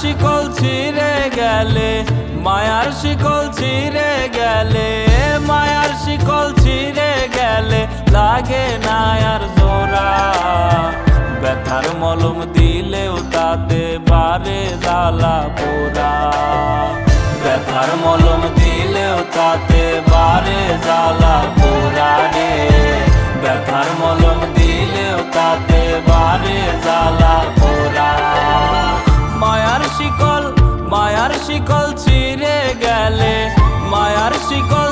শিকল ছিঁড়ে গেলে, মায়ার শিকল ছিঁড়ে গেলে, মায়ার শিকল ছিঁড়ে গেলে লাগে না আর জোড়া। ব্যথার মলম দিলেও তাতে বারে জ্বালা পোড়া। ব্যথার মলম দিলেও তাতে বারে জ্বালা পোড়া রে। ব্যথার মলম শিকল মায়ার শিকল ছিঁড়ে গেলে মায়ার শিকল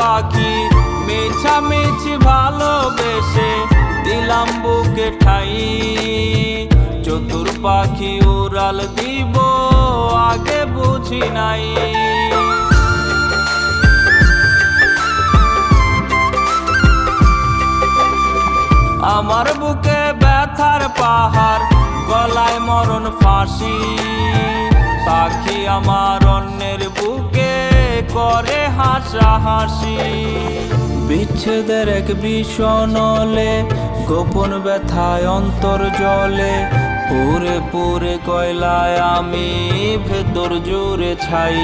পাখি মিছা মিছি ভালোবেসে দিলাম বুকে ঠাই। চতুর পাখি উড়াল দিব, আগে বুঝি নাই। আমার বুকে ব্যথার পাহাড়, গলায় মরণ ফাঁসি। পাখি আমার করে হাসা হাসি। বিচ্ছেদের এক বিষণলে গোপন ব্যথায় অন্তর জলে। পুরে পুরে কয়লায় আমি ভেতর জুড়ে ছাই।